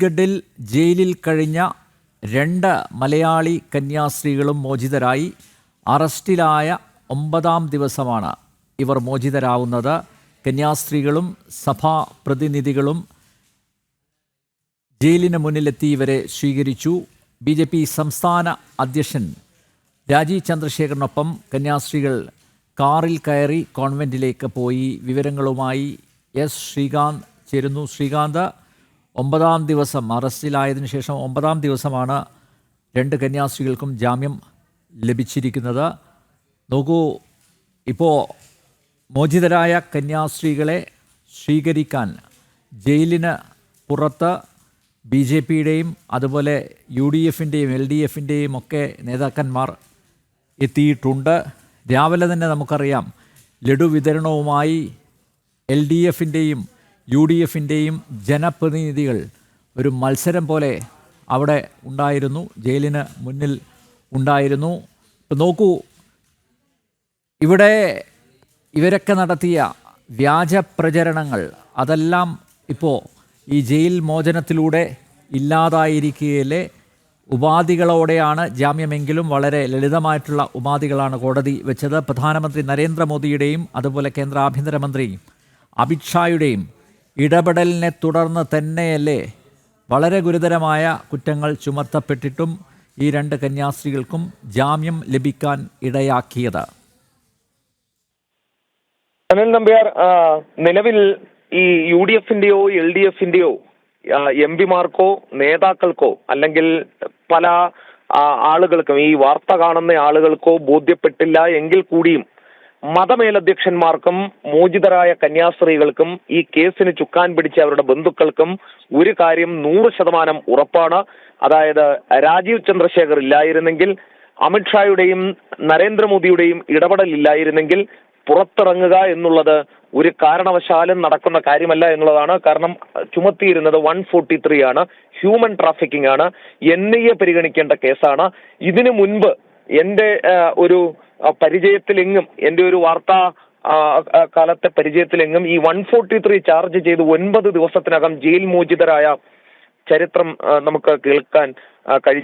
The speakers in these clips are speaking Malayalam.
ഛത്തീസ്ഗഡിൽ ജയിലിൽ കഴിഞ്ഞ രണ്ട് മലയാളി കന്യാസ്ത്രീകളും മോചിതരായി. അറസ്റ്റിലായ ഒമ്പതാം ദിവസമാണ് ഇവർ മോചിതരാവുന്നത്. കന്യാസ്ത്രീകളും സഭാ പ്രതിനിധികളും ജയിലിന് മുന്നിലെത്തി ഇവരെ സ്വീകരിച്ചു. ബി ജെ പി സംസ്ഥാന അധ്യക്ഷൻ രാജീവ് ചന്ദ്രശേഖറിനൊപ്പം കന്യാസ്ത്രീകൾ കാറിൽ കയറി കോൺവെന്റിലേക്ക് പോയി. വിവരങ്ങളുമായി എസ് ശ്രീകാന്ത് ചേരുന്നു. ശ്രീകാന്ത് ഒമ്പതാം ദിവസം അറസ്റ്റിലായതിനു ശേഷം ഒമ്പതാം ദിവസമാണ് രണ്ട് കന്യാസ്ത്രീകൾക്കും ജാമ്യം ലഭിച്ചിരിക്കുന്നത്. നോക്കൂ ഇപ്പോൾ മോചിതരായ കന്യാസ്ത്രീകളെ സ്വീകരിക്കാൻ ജയിലിന് പുറത്ത് ബി ജെ പിയുടെയും അതുപോലെ യു ഡി എഫിന്റെയും എൽ ഡി എഫിന്റെയും ഒക്കെ നേതാക്കന്മാർ എത്തിയിട്ടുണ്ട്. രാവിലെ തന്നെ നമുക്കറിയാം ലഡു വിതരണവുമായി എൽ ഡി എഫിന്റെയും യു ഡി എഫിന്റെയും ജനപ്രതിനിധികൾ ഒരു മത്സരം പോലെ അവിടെ ഉണ്ടായിരുന്നു. ജയിലിന് മുന്നിൽ ഉണ്ടായിരുന്നു. ഇപ്പം നോക്കൂ ഇവിടെ ഇവരൊക്കെ നടത്തിയ വ്യാജ പ്രചരണങ്ങൾ അതെല്ലാം ഇപ്പോൾ ഈ ജയിൽ മോചനത്തിലൂടെ ഇല്ലാതായിരിക്കുകയിലെ ഉപാധികളോടെയാണ് ജാമ്യമെങ്കിലും വളരെ ലളിതമായിട്ടുള്ള ഉപാധികളാണ് കോടതി വെച്ചത്. പ്രധാനമന്ത്രി നരേന്ദ്രമോദിയുടെയും അതുപോലെ കേന്ദ്ര ആഭ്യന്തരമന്ത്രി അമിത്ഷായുടെയും ഇടപെടലിനെ തുടർന്ന് തന്നെയല്ലേ വളരെ ഗുരുതരമായ കുറ്റങ്ങൾ ചുമത്തപ്പെട്ടിട്ടും ഈ രണ്ട് കന്യാസ്ത്രീകൾക്കും ജാമ്യം ലഭിക്കാൻ ഇടയാക്കിയത്. അനിൽ നമ്പ്യാർ നിലവിൽ ഈ യു ഡി എഫിന്റെയോ എൽ ഡി എഫിന്റെയോ എം പിമാർക്കോ നേതാക്കൾക്കോ അല്ലെങ്കിൽ പല ആളുകൾക്കും ഈ വാർത്ത കാണുന്ന ആളുകൾക്കോ ബോധ്യപ്പെട്ടില്ല എങ്കിൽ കൂടിയും മതമേലധ്യക്ഷന്മാർക്കും മോചിതരായ കന്യാസ്ത്രീകൾക്കും ഈ കേസിന് ചുക്കാൻ പിടിച്ച അവരുടെ ബന്ധുക്കൾക്കും ഒരു കാര്യം നൂറ് ശതമാനം ഉറപ്പാണ്. അതായത് രാജീവ് ചന്ദ്രശേഖർ ഇല്ലായിരുന്നെങ്കിൽ അമിത്ഷായുടെയും നരേന്ദ്രമോദിയുടെയും ഇടപെടൽ ഇല്ലായിരുന്നെങ്കിൽ പുറത്തിറങ്ങുക എന്നുള്ളത് ഒരു കാരണവശാലും നടക്കുന്ന കാര്യമല്ല എന്നുള്ളതാണ്. കാരണം ചുമത്തിയിരുന്നത് വൺ ഫോർട്ടി ത്രീ ആണ്. ഹ്യൂമൻ ട്രാഫിക്കിംഗ് ആണ്. എൻ ഐ എ പരിഗണിക്കേണ്ട കേസാണ്. ഇതിനു മുൻപ് എന്റെ ഒരു പരിചയത്തിലെങ്ങും എന്റെ ഒരു വാർത്താ കാലത്തെ പരിചയത്തിലെങ്ങും ഈ വൺ ഫോർട്ടി ത്രീ ചാർജ് ചെയ്ത് ഒൻപത് ദിവസത്തിനകം ജയിൽ മോചിതരായ ചരിത്രം നമുക്ക് കേൾക്കാൻ കഴി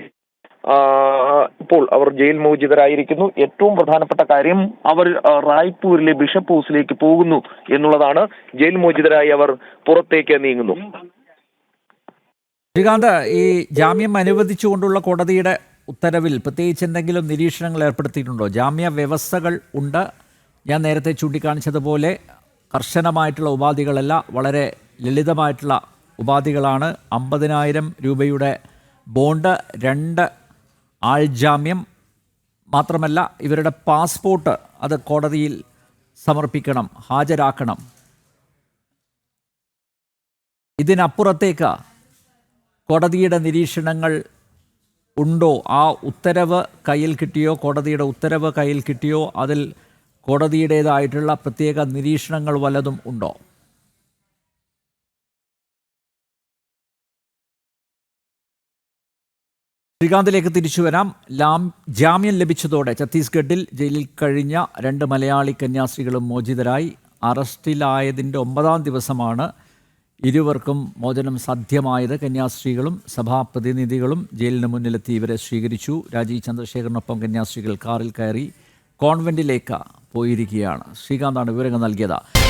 ഇപ്പോൾ അവർ ജയിൽ മോചിതരായിരിക്കുന്നു. ഏറ്റവും പ്രധാനപ്പെട്ട കാര്യം അവർ റായ്പൂരിലെ ബിഷപ്പ് ഹൗസിലേക്ക് പോകുന്നു എന്നുള്ളതാണ്. ജയിൽ മോചിതരായി അവർ പുറത്തേക്ക് നീങ്ങുന്നു. ശ്രീകാന്ത് ഈ ജാമ്യം അനുവദിച്ചുകൊണ്ടുള്ള കോടതിയുടെ ഉത്തരവിൽ പ്രത്യേകിച്ച് എന്തെങ്കിലും നിരീക്ഷണങ്ങൾ ഏർപ്പെടുത്തിയിട്ടുണ്ടോ? ജാമ്യ വ്യവസ്ഥകൾ ഉണ്ട്. ഞാൻ നേരത്തെ ചൂണ്ടിക്കാണിച്ചതുപോലെ കർശനമായിട്ടുള്ള ഉപാധികളല്ല വളരെ ലളിതമായിട്ടുള്ള ഉപാധികളാണ്. അമ്പതിനായിരം രൂപയുടെ ബോണ്ട് രണ്ട് ആൾ ജാമ്യം മാത്രമല്ല ഇവരുടെ പാസ്പോർട്ട് അത് കോടതിയിൽ സമർപ്പിക്കണം ഹാജരാക്കണം. ഇതിനപ്പുറത്തേക്ക് കോടതിയുടെ നിരീക്ഷണങ്ങൾ ഉണ്ടോ? ആ ഉത്തരവ് കയ്യിൽ കിട്ടിയോ? കോടതിയുടെ ഉത്തരവ് കയ്യിൽ കിട്ടിയോ? അതിൽ കോടതിയുടേതായിട്ടുള്ള പ്രത്യേക നിരീക്ഷണങ്ങൾ വല്ലതും ഉണ്ടോ? ശ്രീകാന്തിലേക്ക് തിരിച്ചു വരാം. ലാം ജാമ്യം ലഭിച്ചതോടെ ഛത്തീസ്ഗഡിൽ ജയിലിൽ കഴിഞ്ഞ രണ്ട് മലയാളി കന്യാസ്ത്രീകളും മോചിതരായി. അറസ്റ്റിലായതിന്റെ ഒമ്പതാം ദിവസമാണ് ഇരുവർക്കും മോചനം സാധ്യമായത് കന്യാസ്ത്രീകളും സഭാപ്രതിനിധികളും ജയിലിന് മുന്നിലെത്തി ഇവരെ സ്വീകരിച്ചു. രാജീവ് ചന്ദ്രശേഖറിനൊപ്പം കന്യാസ്ത്രീകൾ കാറിൽ കയറി കോൺവെന്റിലേക്ക് പോയിരിക്കുകയാണ്. ശ്രീകാന്താണ് വിവരങ്ങൾ നൽകിയത്.